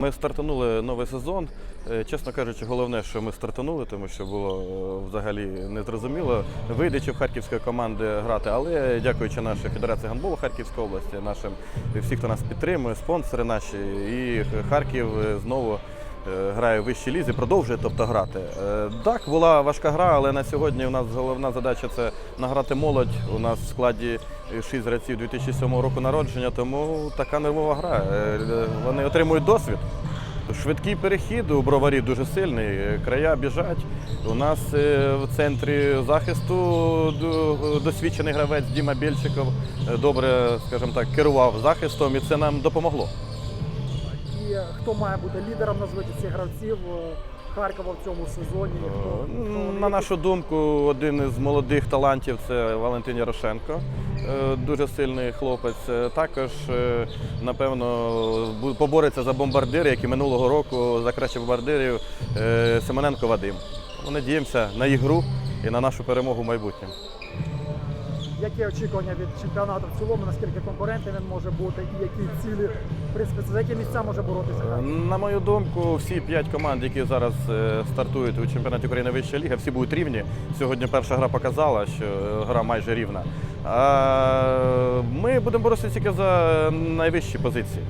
Ми стартанули новий сезон. Е, Чесно кажучи, головне, що ми стартанули, тому що було е, взагалі незрозуміло, вийде чи в харківської команди грати. Але дякуючи нашій Федерації гандболу Харківської області, нашим всі, хто нас підтримує, спонсори наші, і Харків е, знову грає в вищій лізі, продовжує тобто грати. Е, Так, була важка гра, але на сьогодні у нас головна задача це награти молодь. У нас в складі 6 гравців 2007 року народження, тому така нервова гра. Е, Вони отримують досвід. Швидкий перехід у броварі дуже сильний, е, края біжать. У нас е, в центрі захисту досвідчений гравець Діма Бєльчиков е, добре, скажімо так, керував захистом, і це нам допомогло. Хто має бути лідером назвати цих гравців е, Харкова в цьому сезоні? Хто, хто Е. На нашу думку, один із молодих талантів це Валентин Ярошенко. Е, Дуже сильний хлопець. Також, напевно, побореться за бомбардир, як і минулого року за кращих бомбардирів Семененко Вадим. Ми надіємося на ігру і на нашу перемогу в майбутньому. Які очікування від чемпіонату в цілому, наскільки конкурентним він може бути, і які цілі, в принципі, за які місця може боротися? На мою думку, всі п'ять команд, які зараз е, стартують у чемпіонаті України Вища ліга, всі будуть рівні. Сьогодні перша гра показала, що е, гра майже рівна. А ми будемо боротися тільки за найвищі позиції.